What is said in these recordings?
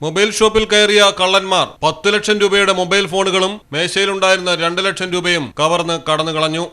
Mobile ഷോപ്പിൽ കയറിയ കള്ളന്മാർ പത്തു ലക്ഷം രൂപയുടെ മൊബൈൽ ഫോണുകളും മേശയിലുണ്ടായിരുന്ന രണ്ട് ലക്ഷം രൂപയും കവർന്ന് കടന്നു കളഞ്ഞു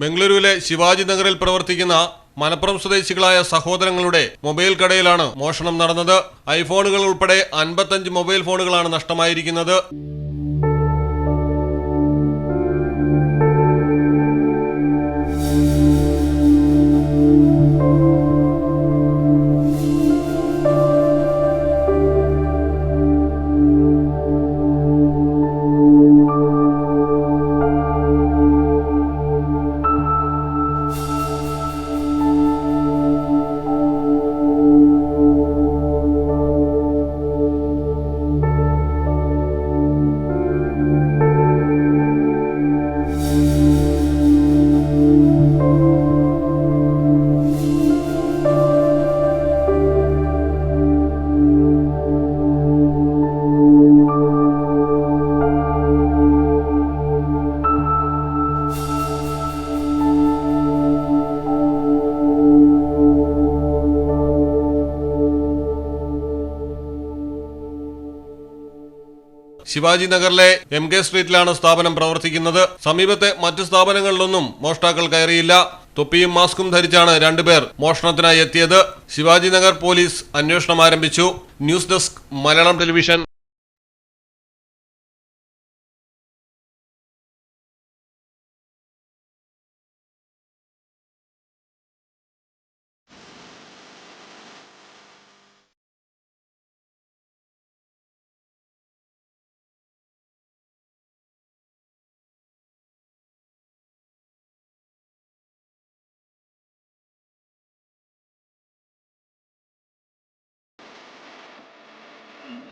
ബംഗളൂരുവിലെ ശിവാജി നഗറിൽ പ്രവർത്തിക്കുന്ന മലപ്പുറം സ്വദേശികളായ സഹോദരങ്ങളുടെ മൊബൈൽ കടയിലാണ് മോഷണം നടന്നത്. ഐഫോണുകൾ ഉൾപ്പെടെ അൻപത്തഞ്ച് മൊബൈൽ ഫോണുകളാണ് നഷ്ടമായിരിക്കുന്നത്. ശിവാജി നഗറിലെ എം കെ സ്ട്രീറ്റിലാണ് സ്ഥാപനം പ്രവർത്തിക്കുന്നത്. സമീപത്തെ മറ്റു സ്ഥാപനങ്ങളിലൊന്നും മോഷ്ടാക്കൾ കയറിയില്ല. തൊപ്പിയും മാസ്കും ധരിച്ചാണ് രണ്ടുപേർ മോഷണത്തിനായി എത്തിയത്. ശിവാജി നഗർ പോലീസ് അന്വേഷണം ആരംഭിച്ചു. News desk Malayalam television.